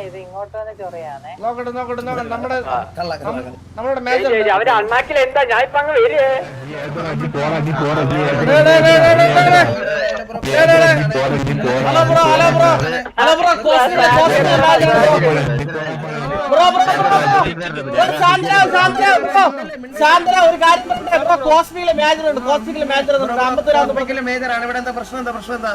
ഇത് എന്താ? ഞാൻ ഒരു കാര്യം കോസ്മിയിലെ മേജർ ഉണ്ട് കോസ്മിക്കിലെ മേജർ അമ്പത്തൊരാമത്തെ ഇവിടെ എന്താ പ്രശ്നം? എന്താ പ്രശ്നം? എന്താ?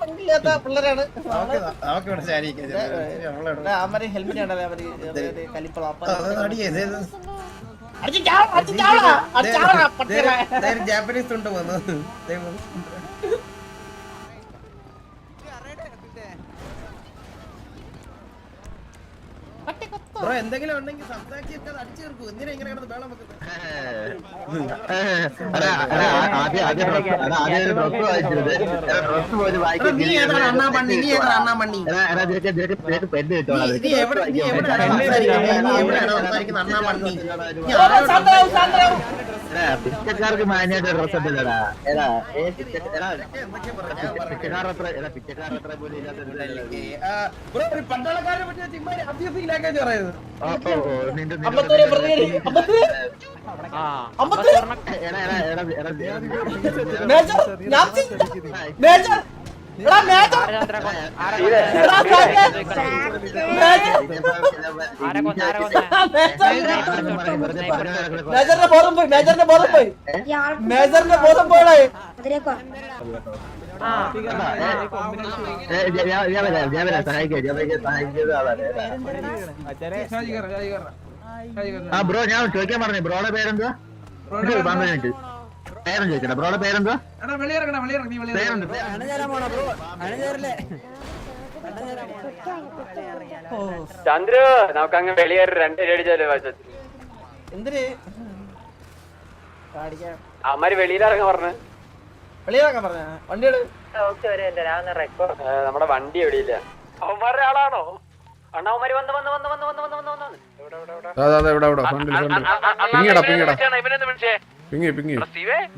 പങ്കില്ലാത്ത പിള്ളേരാണ്. അവർ ഹെൽമെറ്റ് ഉണ്ടല്ലേ അവർ കലിപ്പള ജാപ്പനീസ് ഉണ്ട് വന്നു ബ്രോ എന്തെങ്കിലും ഉണ്ടെങ്കിൽ ഇങ്ങനെ നീ അണ്ണാ നീ അണ്ണാ നീ എവിടെ നീ നീ അണ്ണാ പിച്ചക്കാർക്ക് മാന്യായിട്ട് ഡ്രസ് ഉണ്ടല്ലടാ. ഏടാ ഏ പിച്ചക്കാരത്ര പിച്ചക്കാരത്ര പോലും പറയുന്നത് മേജർ. മേജറിന്റെ ബോധം പോയി മേജറിന്റെ ബോധം പോയി. മേജറിന്റെ ബോധം പോയടേ. ഞാൻ വരാം ഞാൻ വരാം. സഹായിക്കാം ഞാൻ സഹായിക്കുന്നത് ആളാണ് ആ ബ്രോ ഞാൻ ചോദിക്കാൻ പറഞ്ഞു ബ്രോയുടെ പേരെന്താ? പന്ത്രണ്ട് പേരും ചോദിക്കട്ടെ ബ്രോയുടെ പേരെന്താ? പേരുണ്ട് ചന്ദ്രു നമുക്ക് അങ്ങ് വെളിയേറി രണ്ട് അടിച്ചാലോ എന്തിന്? കാണിക്കാൻ അമ്മര് വെളിയിലിറങ്ങാൻ പറഞ്ഞു. നമ്മുടെ വണ്ടി എവിടെയില്ല? അവന്മാരുടെ ആളാണോ? അണ്ണാവന്മാര് വന്ന് വന്ന് വന്ന് വന്ന് വന്ന് വന്ന് വന്ന് വന്ന്. അതെ അതെ ഇവിടെ ഇവിടെ ഫ്രണ്ടിൽ ഫ്രണ്ടിൽ പിങ്ങടാ പിങ്ങടാ. വിളിച്ചേ. പിങ്ങി പിങ്ങി.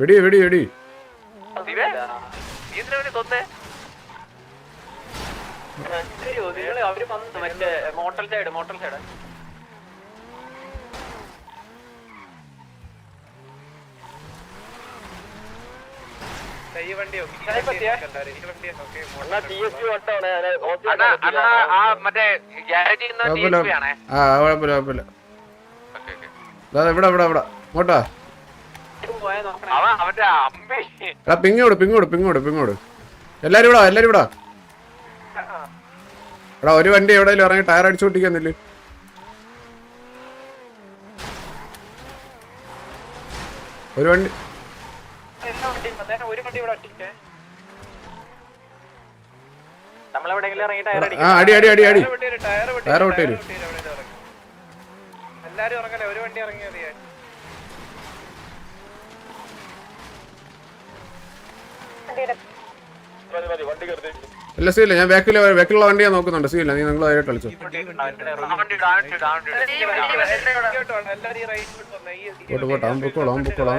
വെടി വെടി വെടി. ഇവിടെ ഇവിടെ ഇവിടെ. ഇങ്ങോട്ടാ. എടാ പിങ്ങോട് പിങ്ങോട് പിങ്ങോട് പിങ്ങോട്. എല്ലാരും ഇവിടെ എല്ലാരും ഇവിടെ. എടാ ഒരു വണ്ടി എവിടെയെങ്കിലും ഇറങ്ങി ടയർ അടിച്ചു പൊട്ടിക്കുന്നില്ല ഒരു വണ്ടി. ആ അടി അടി അടി അടി. ടയർ ടയർ പൊട്ടിയില്ല എല്ലാരും ഇറങ്ങല്ലേ ഒരു വണ്ടി ഇറങ്ങിയാൽ ഇല്ല സീല്ല ഞാൻ ബാക്കിൽ ബാക്കിലുള്ള വണ്ടി ഞാൻ നോക്കുന്നുണ്ട് സീല്ല നീ നിങ്ങൾ ആയിട്ട് കളിച്ചു പോട്ട് പോട്ടെ അവൻ പൊക്കോളാം അവൻ പൊക്കോളാം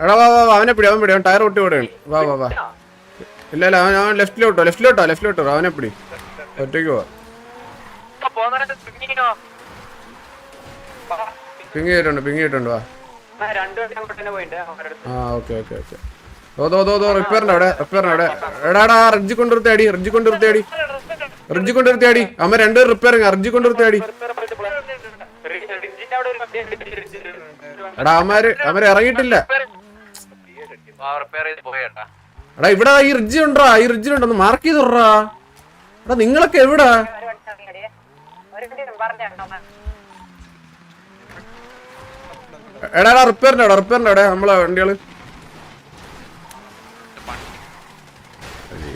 എടാ വാ വാ അവനെ പിടി അവൻ പിടി അവൻ ടയർ ഒട്ടി ഓടുകയാണ് വാ വാ വാ ഇല്ല ഇല്ല അവൻ അവൻ ലെഫ്റ്റിലോട്ടോ ലെഫ്റ്റിലോട്ടോ ലെഫ്റ്റിലോട്ടോ അവനെ പിടി ഒറ്റയ്ക്ക് പോവാ പിങ്ങിട്ടുണ്ട് ചെയ്തിട്ടുണ്ട് പിങ് ചെയ്തിട്ടുണ്ട് വാ ആ ഓക്കെ ഓക്കെ ഓക്കെ റിപ്പയറിന്റെ അവിടെ അമ്മ രണ്ട് റിപ്പയറിങ്. എടാ അവർ എടാ ഇവിടെ ഈ റിഡ്ജി ഉണ്ടോ? ഈ റിഡ്ജിലുണ്ടോ മാർക്ക് ചെയ്ത് വിട്റാ. എടാ നിങ്ങളൊക്കെ എവിടാ? എടാ റിപ്പയറിന്റെ അവിടെ റിപ്പയറിന്റെ അവിടെ നമ്മളെ വണ്ടികൾ.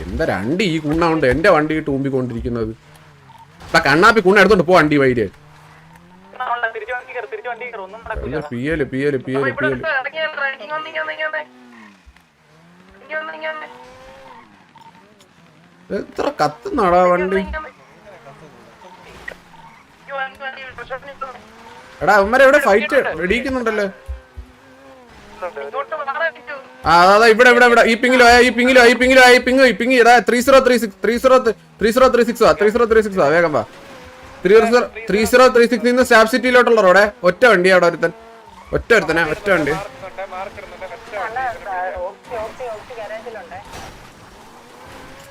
എന്താ രണ്ട് ഈ കുണ്ണാണ്ട് എന്റെ വണ്ടി തൂമ്പിക്കൊണ്ടിരിക്കുന്നത് ഇതാ കണ്ണാപ്പി കുണ്ണ എടുത്തോണ്ട് പോ വണ്ടി വൈര്. Piel Piel Piel Piel. എത്ര കത്തുന്നാടാ വണ്ടി? എടാ അവന്മാരെ ഫൈറ്റ് വെടിയിക്കുന്നുണ്ടല്ലേ അതാ, ഇവിടെ ഇവിടെ ഇവിടെ. ഈ പിങ്ങിലോ ഈ പിങ്ങിലോ ഈ പിങ്ങിലോ ഈ പിങ് ഈ പിങ് ഇടാ three zero three six three zero three zero three six three zero three six വേഗം വാ. Three zero three zero three six നിന്ന് സ്റ്റാഫ് സിറ്റിയിലോട്ടുള്ള റോഡേ ഒറ്റ വണ്ടി അവിടെ ഒരുത്തൻ. ഒറ്റ ഒരുത്തനെ ഒറ്റ വണ്ടി.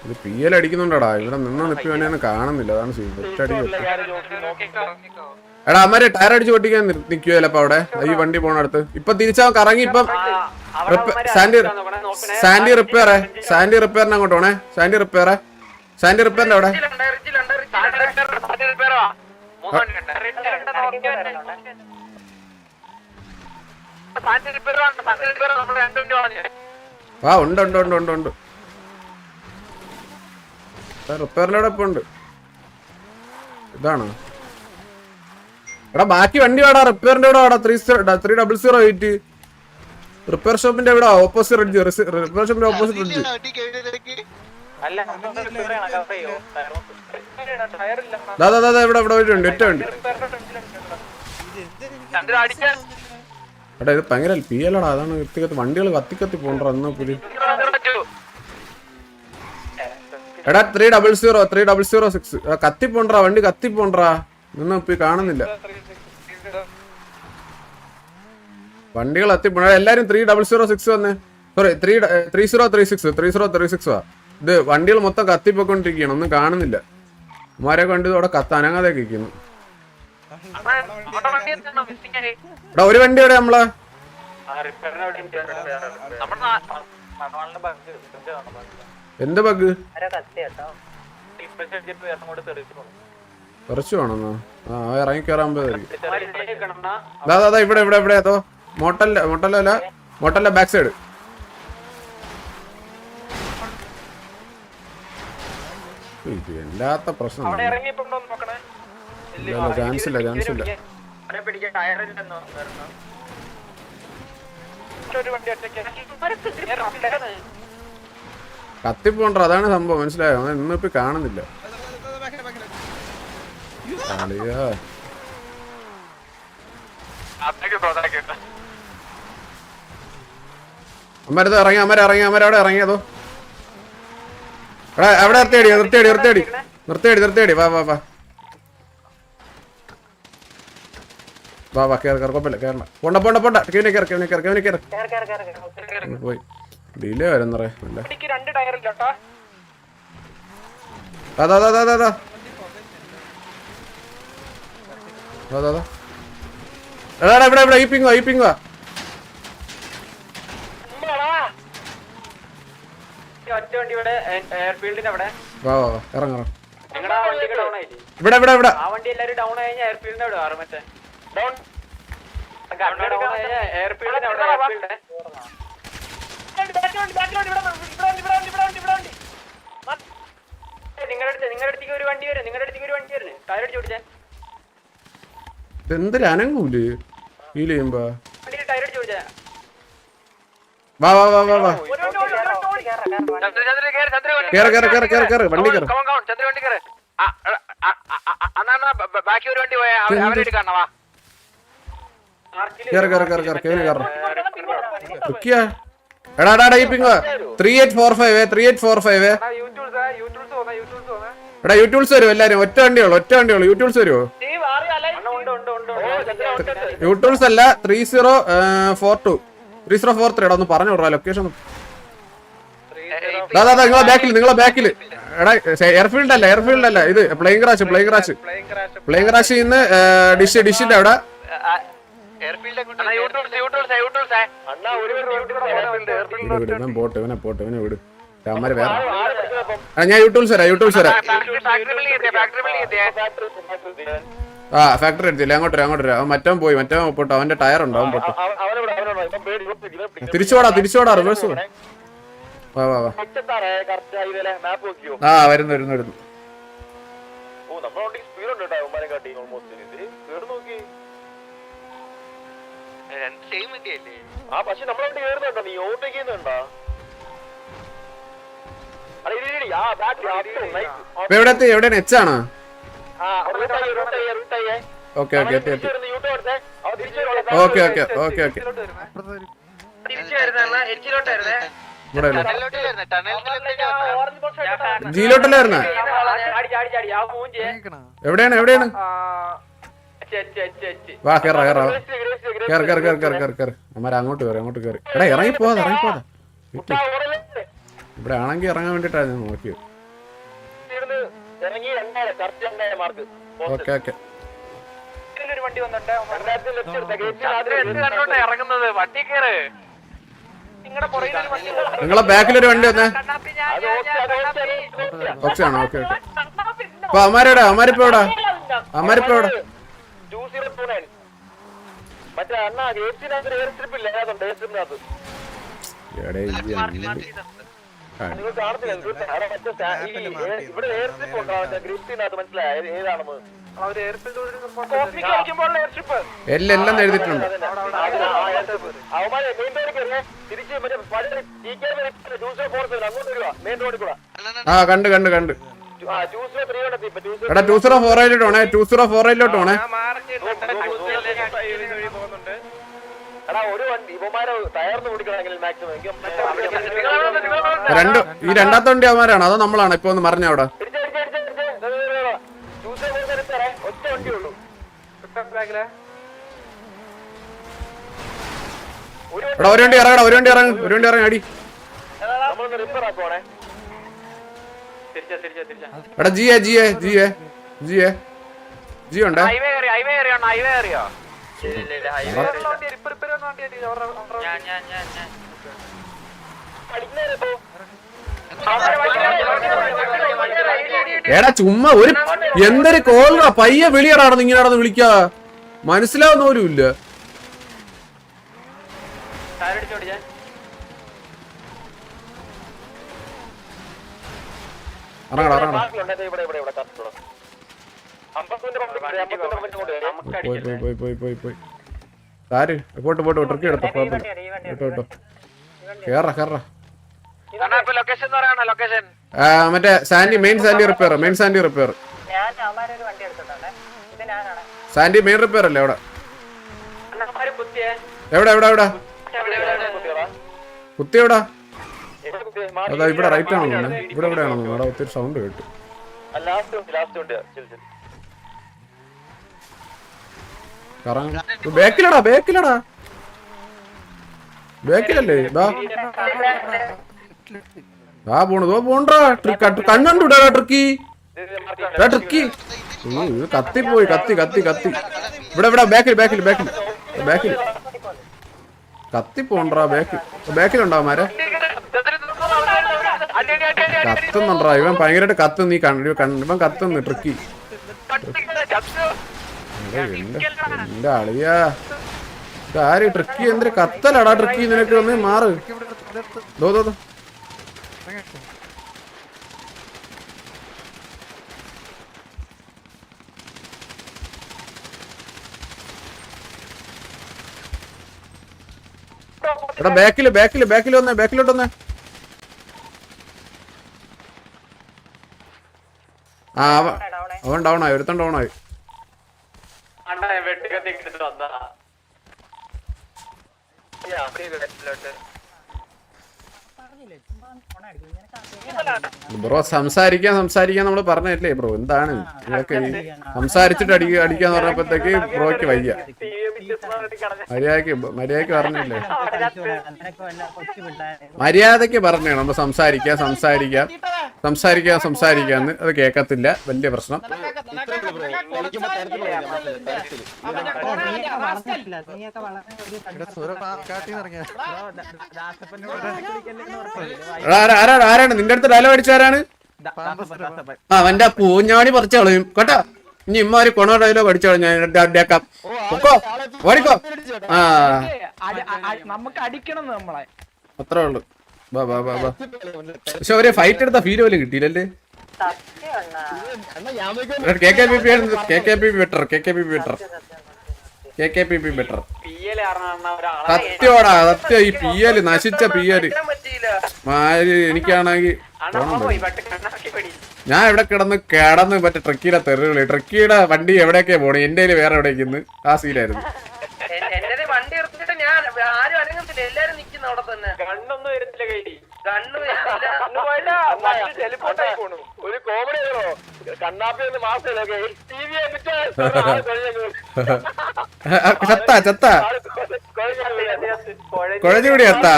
ഇത് പി എൽ അടിക്കുന്നുണ്ടടാ? ഇവിടെ നിന്ന് നിപ്പി വേണേ കാണുന്നില്ല. അതാണ്. എടാ അമ്മരെ ടയർ അടിച്ച് പൊട്ടിക്കാൻ നിൽക്കുവല്ലോ അപ്പൊ അവിടെ? ഈ വണ്ടി പോണ അടുത്ത് ഇപ്പൊ തിരിച്ചാ കറങ്ങി ഇപ്പം സാൻഡി സാൻഡി റിപ്പയർ സാൻഡി റിപ്പയറിന് അങ്ങോട്ട് പോണേ. സാൻഡി റിപ്പയർ സാൻഡി റിപ്പയറിന്റെ അവിടെ. ആ. ഉണ്ട് ഉണ്ട് ഉണ്ട് ഉണ്ട് ഉണ്ട്. റിപ്പയറിന്റെ അവിടെ ഇപ്പൊ ഉണ്ട്. ഇതാണോ? എടാ ബാക്കി വണ്ടി വേടാ. റിപ്പയറിന്റെ ഇവിടെ വേടാ. Three three double zero eight. Repair ഷോപ്പിന്റെ എവിടെ ഓപ്പോസിറ്റ് റിഡ്ജ് റിപ്പയർ ഷോപ്പിന്റെ ഓപ്പോസിറ്റ് റിഡ്ജ് ഇവിടെ ഇവിടെ ഉണ്ട് ഒറ്റ വണ്ടി എടാ ഇത് ഭയങ്കര പി അല്ലടാ അതാണ് കത്തി കത്തി വണ്ടികൾ കത്തിക്കത്തി കത്തി പോണ്ടാ എന്നാ പുലി എടാ three double zero three double zero six കത്തി പോണ്ടാ വണ്ടി കത്തി പോണ്ടാ നിന്ന് ഇപ്പൊ കാണുന്നില്ല. വണ്ടികൾ എത്തിപ്പോ എല്ലാരും ത്രീ ഡബിൾ സീറോ സിക്സ് വന്ന്. Sorry three three zero three six three zero three six വാ. ഇത് വണ്ടികൾ മൊത്തം കത്തിപ്പോയിക്കൊണ്ടിരിക്കുകയാണ് ഒന്നും കാണുന്നില്ല. ഉമാരെ കണ്ടു അവിടെ കത്താനങ്ങാതെ ഇരിക്കുന്നു. ഒരു വണ്ടി എവിടെ നമ്മളെ. എന്ത് ബഗ് കുറച്ചു വേണമെന്നോ ആ ആ ഇറങ്ങി കയറാൻ പോയതായിരിക്കും. ഇവിടെ ഇവിടെ ഇവിടെ അതോ. മോട്ടല്ല മോട്ടല്ല മോട്ടല്ല ബാക്ക് സൈഡ് ഇത് എല്ലാത്ത പ്രശ്നം ചാൻസ് ഇല്ല ചാൻസ് ഇല്ല ഒരു വണ്ടി ഒറ്റയ്ക്ക് കത്തിപ്പോണ്ട? അതാണ് സംഭവം. മനസ്സിലായോ? അവൻ ഇന്നിപ്പോ കാണുന്നില്ല. കളിയാ. അമ്മരത് ഇറങ്ങി അമ്മര ഇറങ്ങി അമ്മര അവിടെ ഇറങ്ങിയതോ എടാ അവിടെ നിർത്തിയടി നിർത്തിയടി നിർത്തിയടി. നിർത്തിയടി നിർത്തിയടി. വാ വാ വാ. വാ വാ കേറ കേറ് കുഴപ്പമില്ല കേറണ്ട. പോണ്ട പോണ്ട പോണ്ട. കെവിനെ കയറി കെവിനെ കയറി കെവിനെ കയറി പോയി. ഡിലേ വരുന്നറേ അല്ല? അതാ അതാ അതാ അതാ അതാ അതാ ദാ എടാ, ഇവിടെ ഇവിടെ ഈ പിങ്ങോ ഈ പിങ്ങോ ഒറ്റ വണ്ടി ഇവിടെ എയർഫീൽഡിന്റെ അവിടെ വാ വാ വാ ഇറങ്ങ ഇറങ്ങ നിങ്ങളുടെ ആ വണ്ടിക്ക് ഡൗൺ ഇവിടെ ഇവിടെ ഇവിടെ ആ വണ്ടി എല്ലാരും ഡൗൺ ആയി കഴിഞ്ഞാൽ എയർഫീൽഡിന്റെ അവിടെ മാറും മറ്റേ. ഡൗൺ ഡൗൺ ആയി എയർഫീൽഡിന്റെ അവിടെ എയർഫീൽഡ് നിങ്ങളുടെ അടുത്ത് നിങ്ങളുടെ അടുത്തേക്ക് ഒരു വണ്ടി വരും നിങ്ങളുടെ അടുത്തേക്ക് ഒരു വണ്ടി വരുന്നു ടയർ അടിച്ച് പിടിച്ചേ എന്തൊരു അനങ്ങൂൽ ഫീൽ ചെയ്യുമ്പോ. ടയർ അടിച്ച് പിടിച്ചേ വാ വാ വാ വാ വാ. കേറ് കേറ് കേറ് കേറ് കേറ്. കേറ്. കേറ് വണ്ടി കേറ്. ബാക്കി ഒരു വണ്ടി പോയാ അവരെ എടുക്കാണ വാ. കേറ് കേറ് കേറ് കേറ് കേറ് കേറ്. നിക്കിയാ എടാ എടാ എടാ ഈ പിങ്ങോ three eight four five three eight four five എടാ യൂട്യൂബ്സ് വരും എല്ലാരും? ഒറ്റ വണ്ടിയുള്ളൂ ഒറ്റ വണ്ടിയുള്ളൂ യൂട്യൂബ്സ് വരുമോ യൂട്യൂബ്സ് അല്ല three zero four two three zero four three എടാ ഒന്ന് പറഞ്ഞു വിടാ ലൊക്കേഷൻ നിങ്ങളെ ബാക്കിൽ നിങ്ങളെ ബാക്കിൽ എടാ എയർഫീൽഡ് അല്ല എയർഫീൽഡ് അല്ല ഇത് plane crash plane crash plane crash ഇന്ന് ഡിഷ് ഡിഷിന്റെ അവിടെ. പോട്ടെ ഇവനെ പോട്ടെ ഇവനെ വിട്. അമ്മര് വേറെ. ഞാൻ യൂട്യൂബ്സ് വരാം യൂട്യൂബ്സ് വരാം ആ ഫാക്ടറി എടുത്തില്ല? അങ്ങോട്ട് വരാം അങ്ങോട്ട് വരാം. മറ്റവൻ പോയി മറ്റവൻ പോട്ടെ. അവന്റെ ടയർ ഉണ്ടോ അവൻ പോട്ടെ. തിരിച്ചോടാ തിരിച്ചോടാ റിവേഴ്സ് വാ വാ വാ. ആ വരുന്നു വരുന്നു വരുന്നു. ഇപ്പൊ എവിടെ എത്തി? എവിടെയാണ് എച്ചാണോ ആ, route ആയി, route ആയി, route ആയി. Okay okay. Okay okay okay okay ഇവിടെ മൂഞ്ചി. എവിടെയാണ് എവിടെയാണ്. വാ കേറ കേറ കേറ കേറ കേറ കേറ കേറ കേറ കേറ് കേറ് കേറ്. അമ്മാരെ അങ്ങോട്ട് കയറി അങ്ങോട്ട് കയറി എടാ ഇറങ്ങി പോവാതെ ഇറങ്ങി പോവാതെ ആ, ഇവിടെ ആണെങ്കിൽ ഇറങ്ങാൻ വേണ്ടിട്ടാണ് ഞാൻ നോക്കിയത്. Okay okay. ഒരു വണ്ടി വന്നിട്ട് ഇറങ്ങുന്നത്. വണ്ടി കയറ് നിങ്ങളുടെ പുറകിൽ ഒരു വണ്ടി വന്നു. നിങ്ങളെ ബാക്കിലൊരു വണ്ടി വന്നേ. അത് ഓക്കെ, അത് ഓക്കെ, അത് ഓക്കെ. ഓക്കെ. ആണോ ഓക്കെ ഓക്കെ. അപ്പൊ അമ്മാരെടാ അമാരിപ്പോ എവിടാ? അമ്മാരിപ്പോ എവിടെ? 2029. മറ്റേ അണ്ണാ ഗേറ്റിനകത്ത് എയർ സ്ട്രിപ്പ് ഇല്ല? അതുണ്ട് എയർ സ്ട്രിപ്പിനകത്ത് എടേ ഈ അണ്ടി. ആ, നിങ്ങൾ കാണത്തില്ല ഇത് അവിടെ മറ്റേ സ്റ്റാ- ഈ എയർ- ഇവിടെ എയർ സ്ട്രിപ്പ് ഗ്രിപ്പിനകത്ത് മനസ്സിലായ? ഏതാണെന്ന്? എല്ലാം എഴുതിട്ടുണ്ട് എഴുതിയിട്ടുണ്ട്. ആ കണ്ട് കണ്ട് കണ്ട്. എടാ ടൂ സീറോ ഫോർ എയിലോട്ട് വേണേ ടൂ സീറോ ഫോർ എയിലോട്ട് വേണേ എടാ ഒരു വണ്ടി ഇവന്മാരെ ടയർന്ന് പിടിക്കണമെങ്കിൽ മാക്സിമം രണ്ട് ഈ രണ്ടാമത്തെ വണ്ടി അവന്മാരാണ്? അതോ നമ്മളാണ്? ഇപ്പൊ ഒന്ന് മറിഞ്ഞ അവിടെ? ഒറ്റ വണ്ടി ഉള്ളൂ എടാ ഒരു വണ്ടി ഇറങ്ങടാ ഒരു വണ്ടി ഇറങ്ങ് ഒരു വണ്ടി ഇറങ്ങി അടി. എടാ ജിയെ ജിയെ ജിയെ ജിയെ. ജി ഉണ്ടേ? ഹൈവേ കയറിയോ ഹൈവേ കയറിയോ എടാ ചുമ്മാ ഒരു എന്തൊരു കോളാ പയ്യ വിളിയടാണെന്ന് ഇങ്ങനെ നടന്ന് വിളിക്കാ. മനസ്സിലാവുന്ന പോലും ഇല്ല പോയി പോയി പോയി പോയി ആര് പോട്ട് പോട്ട് ട്രക്ക് എടുത്തോ കേറ കേറ ലൊക്കേഷൻ പറയണ ലൊക്കേഷൻ ആ, മറ്റേ Sandy main Sandy repair main Sandy repair Sandy main repair അല്ലേ അവിടെ? എവിടെ എവിടെ എവിടെ? കുത്തി എവിടാ? അതാ ഇവിടെ റൈറ്റ് ആണോ ഇവിടെ എവിടെയാണോ അവിടെ ഒത്തിരി സൗണ്ട് കേട്ടു. ബേക്കിലടാ ബേക്കിലടാ ബേക്കിലല്ലേ ഇതാ ദാ പോണു ദോ പോണ്ടാ കണ്ണുണ്ടൂടാ ട്രിക്കി ട്രിക്കി ഓ, ഇത് കത്തി കത്തി കത്തി. ഇവിടെ ഇവിടെ ബാക്കിൽ ബാക്കിൽ ബാക്കിൽ ബാക്കിൽ കത്തി പോണ്ടാ ബാക്കിൽ ബാക്കിലുണ്ടോ മാരെ കത്തുന്നുണ്ടാ? ഇവൻ ഭയങ്കരമായിട്ട് കത്തുന്നു നീ കണ്ടു ഇവൻ കത്തുന്നു ട്രിക്കി. എന്റെ അളിയാ. ആര് ട്രിക്കി? എന്തൊരു കത്തലടാ ട്രിക്കി? നിനക്ക് ഒന്ന് മാറ്. ദോ ദോ. ദോ എടാ ബാക്കിൽ ബാക്കിൽ ബാക്കിൽ വന്നേ ബാക്കിലോട്ട് വന്നേ. ആ അവൻ ഡൗൺ ആയി ഒരുത്തൻ ഡൗൺ ആയി. വെട്ടിക്കത്തി വന്നാ ബ്രോ സംസാരിക്കാൻ സംസാരിക്കാൻ നമ്മൾ പറഞ്ഞല്ലേ ബ്രോ എന്താണ് സംസാരിച്ചിട്ട് അടിക്കുക അടിക്കാന്ന് പറഞ്ഞപ്പോഴത്തേക്ക് ബ്രോയ്ക്ക് വയ്യ മര്യാദയ്ക്ക് മര്യാദയ്ക്ക് പറഞ്ഞില്ലേ? മര്യാദയ്ക്ക് പറഞ്ഞേ നമ്മൾ സംസാരിക്കാം സംസാരിക്കാം സംസാരിക്കാം സംസാരിക്കാന്ന് അത് കേക്കത്തില്ല വലിയ പ്രശ്നം. ആരാണ്? നിന്റെ അടുത്ത് ഡയലോഗ് അടിച്ചാരാണ് ആ അവന്റെ പൂഞ്ഞാണി പറിച്ചു കളയും. കേട്ടോ? ഇനി ഇമ്മാര് കൊണ ഡയലോഗ് അടിച്ചോളാം ഞാൻ ഡേക്കാം പൊക്കോ ഓടിക്കോ. ആ. നമുക്ക് അടിക്കണം നമ്മളെ. അത്രേ ഉള്ളു. ബാ ബാ ബാ ബാ പക്ഷെ അവരെ ഫൈറ്റ് എടുത്ത ഫീൽ പോലും കിട്ടിയില്ലല്ലേ? സത്യം അണ്ണാ K K P P K K P P better K K P P better K K P P better സത്യോടാ സത്യം. ഈ പി എൽ നശിച്ച പി എൽ മാര് എനിക്കാണെങ്കിൽ ഞാൻ എവിടെ കിടന്ന് കിടന്ന് മറ്റേ ട്രക്കിയുടെ തെറിവിളി ട്രക്കിയുടെ വണ്ടി എവിടെയൊക്കെയാ പോണേ? എന്റെ കയ്യിൽ വേറെ എവിടേക്ക് ആ സീലായിരുന്നു ചത്താ ചത്താ ഒരു കോമഡി കണ്ണാപ്പി ചത്ത ചത്ത. കുഴഞ്ഞുകൂടി എത്താ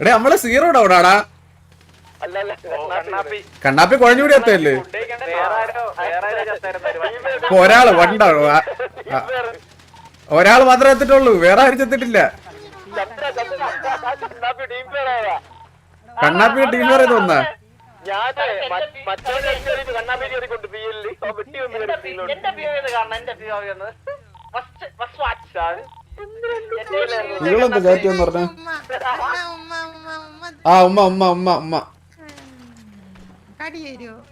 എടേ നമ്മൾ സീറോ ഡൗണാടാ. കണ്ണാപ്പി കണ്ണാപ്പി. കുഴഞ്ഞുകൂടി എത്തല്ലേ ഒരാൾ വണ്ടാണ് ഒരാൾ മാത്രമേ എത്തിട്ടുള്ളൂ വേറെ ആരും ചെത്തിട്ടില്ല. കണ്ണാപ്പി ടീം പേരാ തോന്ന നിങ്ങളെന്താ ചാറ്റ് പറഞ്ഞ? ആ ഉമ്മ ഉമ്മ ഉമ്മ ഉമ്മ.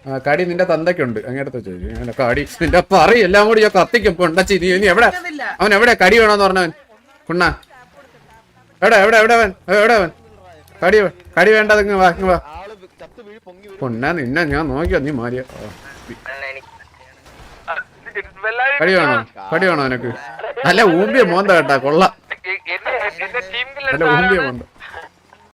ആ കടി നിന്റെ തന്തയ്ക്കുണ്ട്. അങ്ങനത്തെ ചോദിച്ചു അങ്ങനെ കടി. നിന്റെ പറ എല്ലാം കൂടി ഞാൻ കത്തിക്കും. കൊണ്ടച്ചി നീ ഇനി എവിടെ? അവൻ എവിടെ? കടി വേണോന്ന് പറഞ്ഞവൻ. കുണ്ണ. എവിടെ എവിടെ എവിടെ അവൻ? എവിടെ അവൻ? കടി വേ- കടി വേണ്ടത് ഇങ്ങ് വാ ഇങ്ങ് വാ. പൊന്നാ നിന്നെ ഞാൻ നോക്കിയോ? നീ മാറിയ? കടി വേണോ? കടി വേണോ നിനക്ക്? നല്ല ഊമ്പിയ മോന്ത കേട്ടാ കൊള്ള. നല്ല ഊമ്പിയ മോന്ത.